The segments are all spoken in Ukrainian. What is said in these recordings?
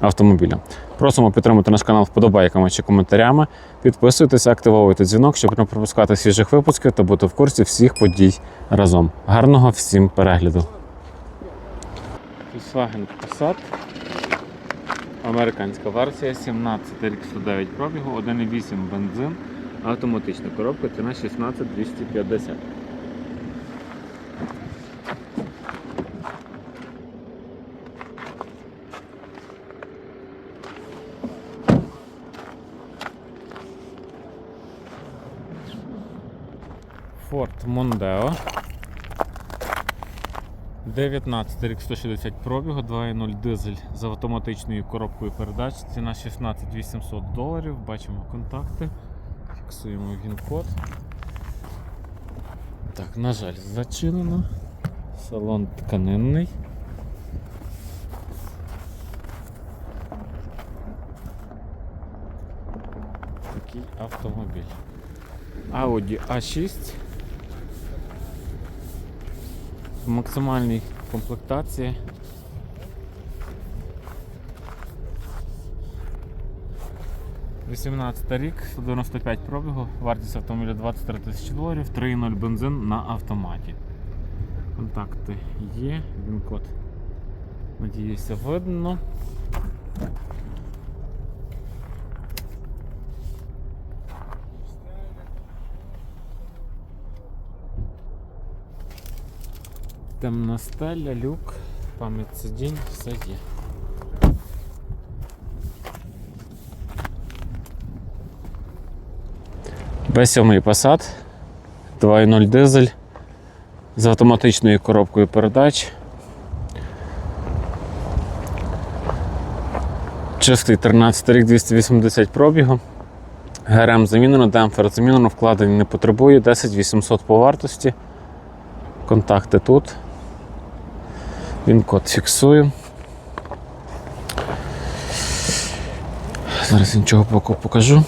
автомобіля. Просимо підтримати наш канал вподобайками чи коментарями. Підписуйтесь, активовуйте дзвінок, щоб не пропускати свіжих випусків та бути в курсі всіх подій разом. Гарного всім перегляду! Volkswagen Passat. Американська версія, 17 рік 109 пробігу, 1,8 бензин, автоматична коробка, ціна 16250. Ford Mondeo. 19 рік 160 пробігу, 2.0 дизель з автоматичною коробкою передач. Ціна 16 800 доларів. Бачимо контакти. Фіксуємо він код. Так, на жаль, зачинено. Салон тканинний. Такий автомобіль. Audi A6 в максимальній комплектації. Вісімнадцятий рік, 195 пробігу, вартість автомобіля 23 тисячі доларів, 3.0 бензин на автоматі. Контакти є, він код. Надіюся, видно. Темна стеля, люк, пам'ять сидінь, все є. Б7 Passat 2.0 дизель з автоматичною коробкою передач. Чистий 13 рік 280 пробігу. ГРМ замінено, демпфер замінено, вкладень не потребує, 10 800 по вартості. Контакти тут. Він код фіксую. Зараз іншого боку покажу.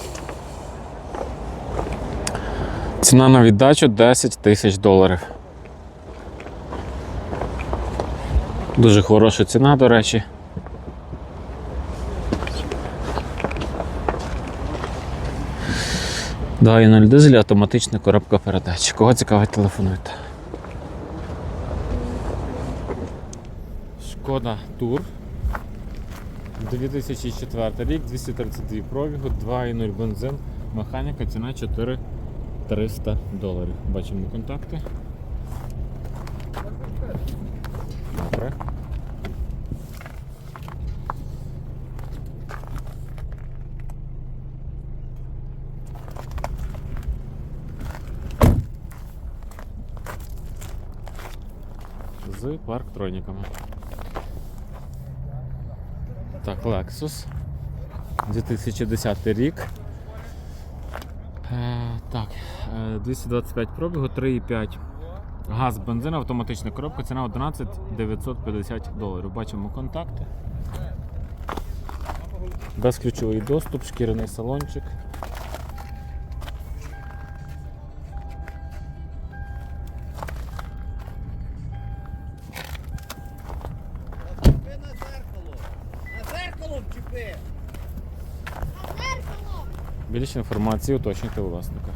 Ціна на віддачу 10 тисяч доларів. Дуже хороша ціна, до речі. Да, 0 дизель, автоматична коробка передач. Кого цікавить, телефонуйте. Шкода Тур. 2004 рік, 232 пробігу, 2,0 бензин, механіка, ціна 4300 доларів. Бачимо контакти. Добре. З парктроніками. Так, Lexus. 2010 рік. Е, так, е, 225 пробігу, 3,5 газ, бензин, автоматична коробка, ціна 11 950 доларів. Бачимо контакти. Безключовий доступ, шкіряний салончик. Більше інформації уточнюйте у власника.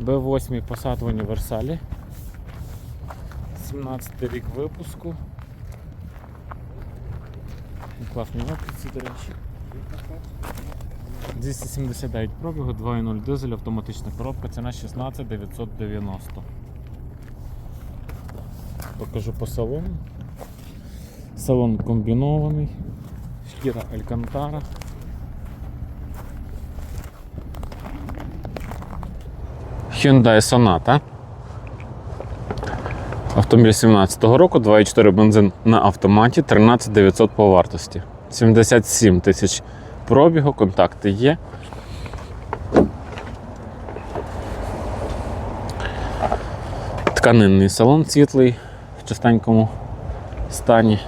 Б8 Passat в універсалі. 17 рік випуску. Класні опції, до речі. 279 пробігу, 2.0 дизель, автоматична коробка, ціна 16 990. Покажу по салону. Салон комбінований, шкіра Алькантара. Hyundai Sonata. Автомобіль 17-го року, 2,4 бензин на автоматі, 13 900 по вартості. 77 тисяч пробігу, контакти є. Тканинний салон світлий в чистенькому стані.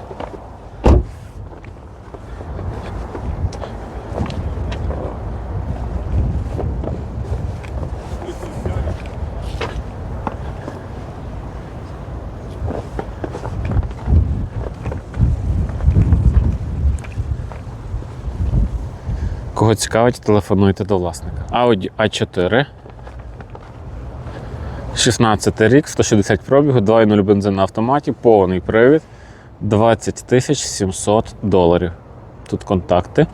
Кого цікавить, телефонуйте до власника. Audi A4. 16 рік, 160 пробігу, 2,0 бензин на автоматі, повний привід, 20 тисяч 700 доларів. Тут контакти.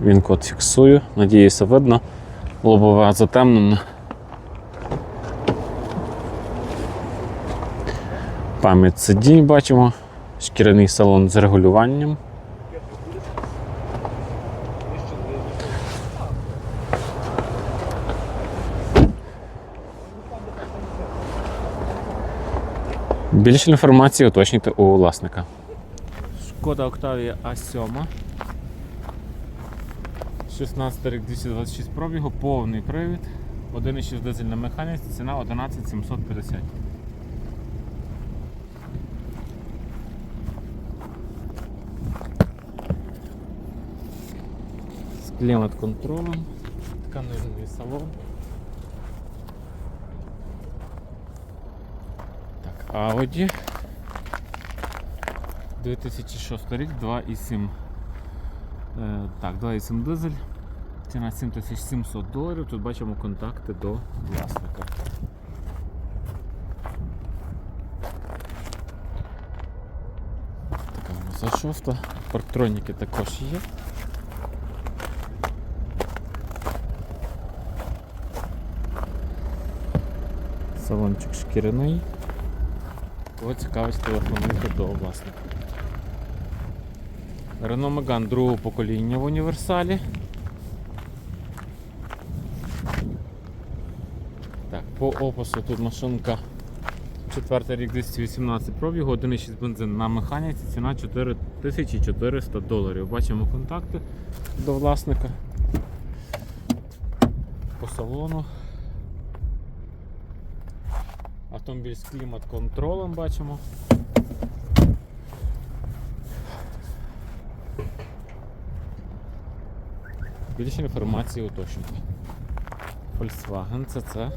Він код фіксую. Надіюся, видно. Лобове затемнене. Пам'ять сидінь бачимо. Шкіряний салон з регулюванням. Більше інформації уточнюйте у власника. Шкода Octavia A7. 16 рік 226 пробігу, повний привід. 1,6 дизель на механіці, ціна 11 750. З клімат-контролем, тканинний салон. Так, Audi. 2006 рік, 2,7. Е, так, 2,7 дизель. Ціна 7700 доларів. Тут бачимо контакти до власника. Така у нас зашофта. Парктроніки також є. Салончик шкіряний. Кого цікавить, телефонуйте до власника. Renault Megane другого покоління в універсалі. Так, по опису тут машинка 4 рік 218 пробігу, 1,6 бензин на механіці, ціна 4400 доларів. Бачимо контакти до власника. По салону. Автомобіль з клімат-контролем бачимо. Більше інформації уточнюйте. Volkswagen CC.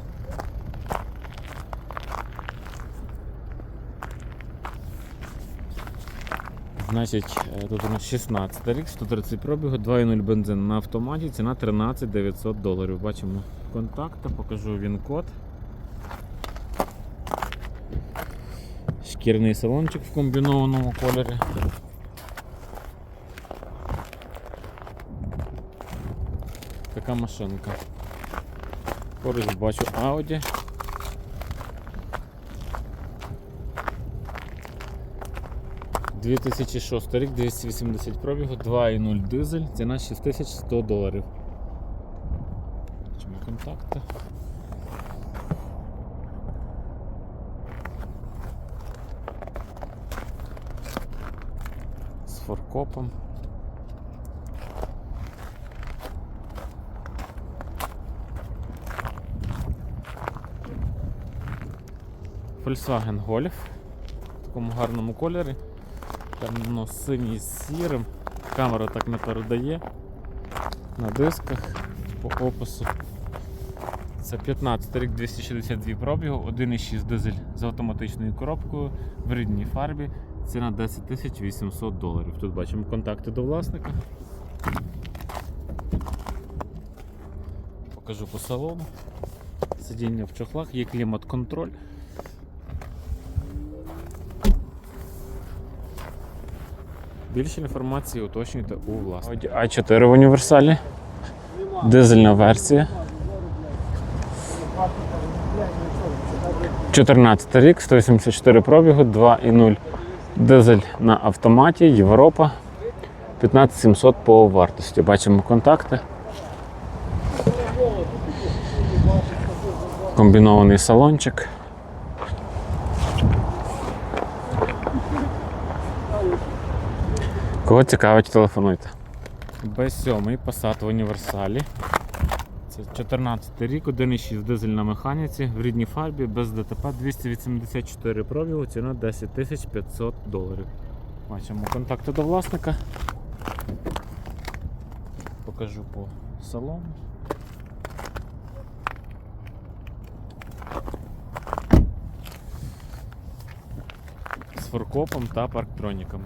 Значить, е, тут у нас 16 рік, 130 пробігу, 2,0 бензин на автоматі, ціна 13 900 доларів. Бачимо контакти, покажу він код. Шкірний салончик в комбінованому кольорі. Така машинка. Поруч бачу Audi. Дві 2006 рік, 280 пробігу, 2,0 дизель, ціна 6100 доларів. Чому контакти? Форкопом. Volkswagen Golf в такому гарному кольорі. Темно синій з сірим. Камера так не передає. На дисках по опису. Це 15 рік 262 пробігу, 1,6 дизель з автоматичною коробкою в рідній фарбі. Ціна 10 800 доларів. Тут бачимо контакти до власника. Покажу по салону. Сидіння в чохлах, є клімат-контроль. Більше інформації уточнюйте у власника. А4 в універсалі. Дизельна версія. 14 рік, 184 пробігу, 2,0 дизель на автоматі, Європа. 15700 по вартості. Бачимо контакти. комбінований салончик. Кого цікавить, телефонуйте. Б7 Passat в універсалі. Це 14 рік, 1,6 дизель на механіці, в рідній фарбі, без ДТП 284 пробігу, ціна 10 500 доларів. Бачимо контакти до власника. Покажу по салону. З форкопом та парктроніком.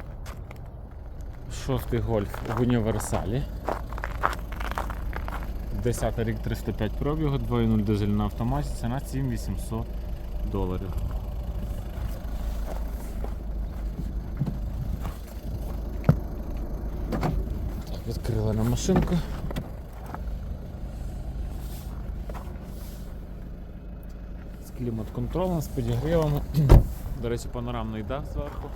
Шостий гольф в універсалі. 10 рік 305 пробігу, 2.0 дизель на автоматі, ціна 7800 доларів. Так, відкрили на машинку. З клімат-контролем, з підігрівами. До речі, панорамний дах зверху.